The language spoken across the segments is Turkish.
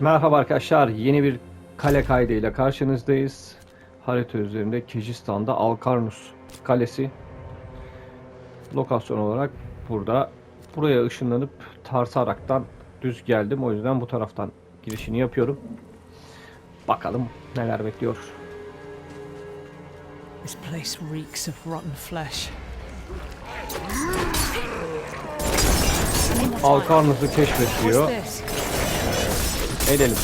Merhaba arkadaşlar, yeni bir kale kaydıyla karşınızdayız. Harita üzerinde Kejistan'da Alkarnus Kalesi. Lokasyon olarak burada. Buraya ışınlanıp Tarsarak'tan düz geldim. O yüzden bu taraftan girişini yapıyorum. Bakalım neler bekliyor. This place reeks of rotten flesh. Alkarnus'u keşfediyor. Edelim.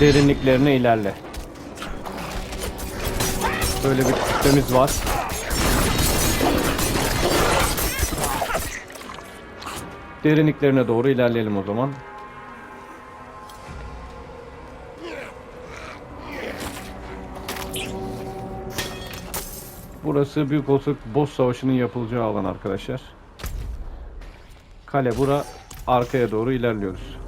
Derinliklerine ilerle. Böyle bir kütlemiz var. Derinliklerine doğru ilerleyelim o zaman. Burası büyük olsak boss savaşının yapılacağı alan arkadaşlar. Kale bura arkaya doğru ilerliyoruz.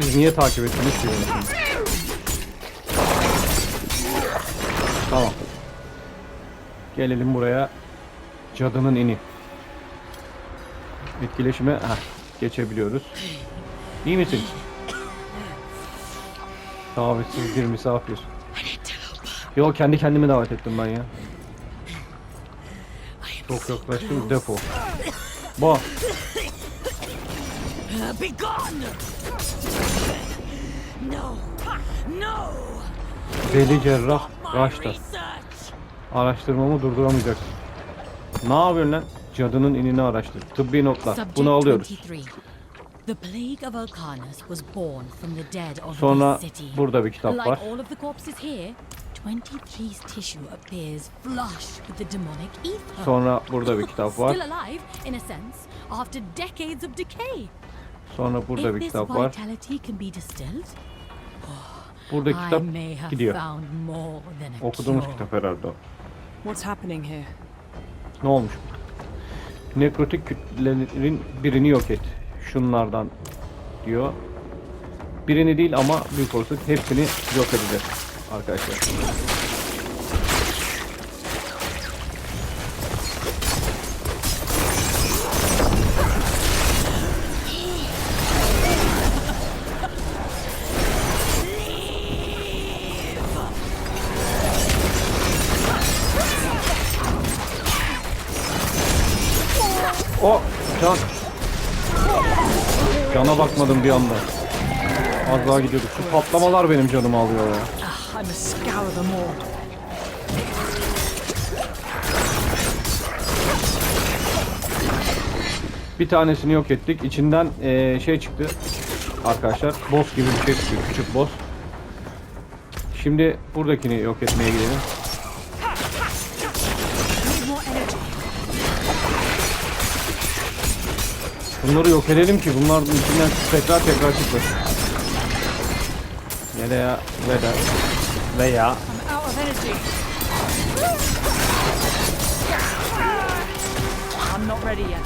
Siz niye takip ettiniz ki? Tamam. Gelelim buraya. Cadının ini. Etkileşime heh, geçebiliyoruz. İyi misin? Davetsiz bir misafir. Yo kendi kendimi davet ettim ben ya. Çok yaklaştım defo. Uh, be gone! No! No! Deli cerrah Raşta. Araştırmamı durduramayacaksın. Ne yapıyorsun lan? Cadının inini araştır. Tıbbi notlar. Bunu alıyoruz. 23. The plague of Alcanus was born from the dead of Sonra burada bir kitap var. all of the corpses here, 23's tissue appears flush with the demonic ether. Sonra burada bir kitap var. Sonra burada if bir this kitap var. vitality can be distilled, Burada I kitap may have gidiyor. found more than a Okuduğumuz cure. kitap herhalde o. What's happening here? Ne olmuş? Nekrotik kütlelerin birini yok et. Şunlardan diyor. Birini değil ama büyük olasılık hepsini yok edeceğiz arkadaşlar. O can. Cana bakmadım bir anda. Az daha gidiyorduk. Şu patlamalar benim canımı alıyor ya. Ah. Bir tanesini yok ettik. İçinden eee, şey çıktı. Arkadaşlar boss gibi bir şey çıktı. Küçük boss. Şimdi buradakini yok etmeye gidelim. Bunları yok edelim ki bunlar içinden tekrar tekrar çıkmasın. Veya veya veya. I'm not ready yet.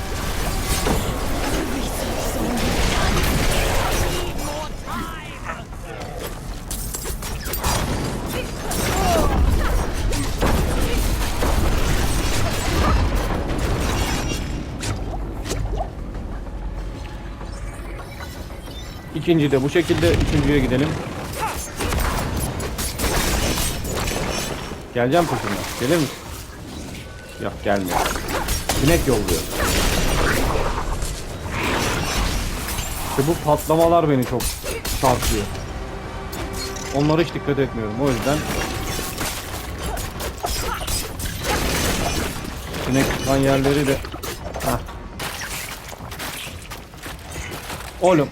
İkinci de bu şekilde üçüncüye gidelim. Geleceğim peşinden. Gelir misin? Yok gelmiyor. Sinek yolluyor. İşte bu patlamalar beni çok sarsıyor. Onlara hiç dikkat etmiyorum. O yüzden sinek tutan yerleri de Heh. Oğlum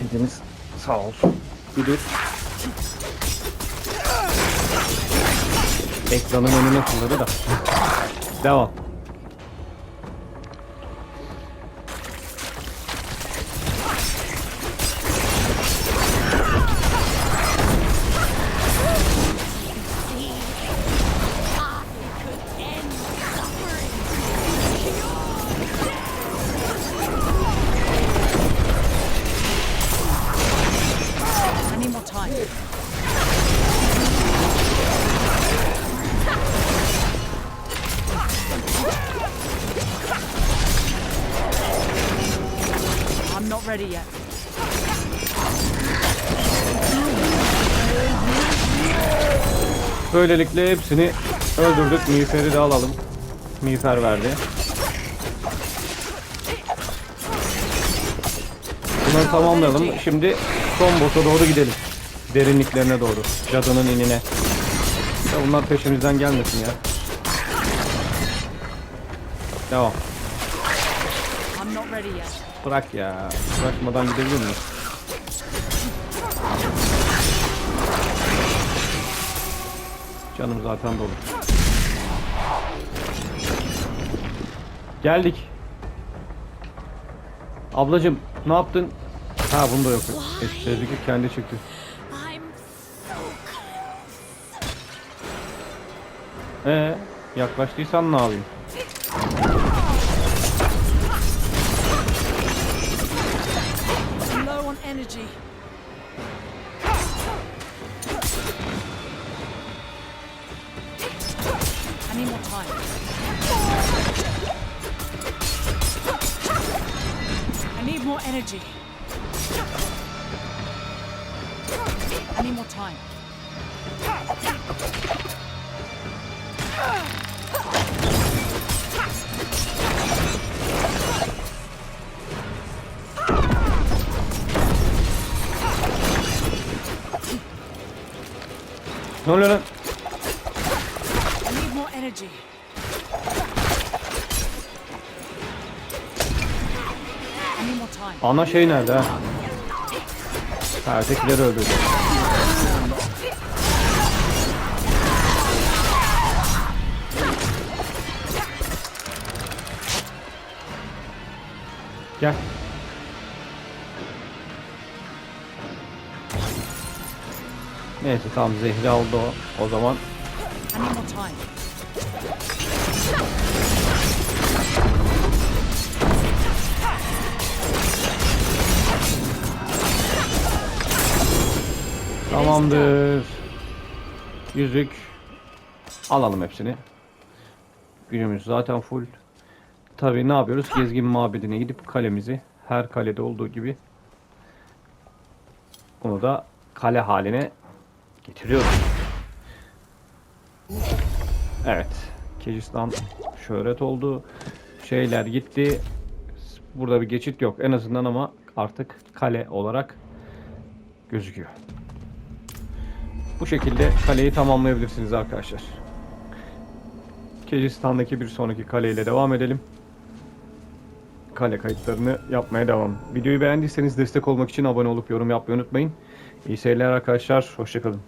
kedimiz sağ olsun. Bir dur. Ekranın önüne fırladı da. Devam. Böylelikle hepsini öldürdük. Miğferi de alalım. Miğfer verdi. Bunları tamamlayalım. Şimdi son boss'a doğru gidelim. Derinliklerine doğru. Cadının inine. Ya bunlar peşimizden gelmesin ya. Devam. Bırak ya. Bırakmadan gidebilir miyiz? Canım zaten dolu. Geldik. Ablacım ne yaptın? Ha bunda yok. Sezgi kendi çıktı. Ee, yaklaştıysan ne yapayım? I need more time. I need more energy. I need more time. Ne oluyor lan? Energy. Ana şey nerede ha? Ha ötekileri öldürdü. Gel. Neyse tamam zehri aldı o. O zaman Tamamdır. Yüzük. Alalım hepsini. Günümüz zaten full. Tabii ne yapıyoruz? Gezgin mabedine gidip kalemizi her kalede olduğu gibi bunu da kale haline getiriyoruz. Evet. Kechistan şöhret oldu. Şeyler gitti. Burada bir geçit yok. En azından ama artık kale olarak gözüküyor. Bu şekilde kaleyi tamamlayabilirsiniz arkadaşlar. Kecistan'daki bir sonraki kaleyle devam edelim. Kale kayıtlarını yapmaya devam. Videoyu beğendiyseniz destek olmak için abone olup yorum yapmayı unutmayın. İyi seyirler arkadaşlar. Hoşçakalın.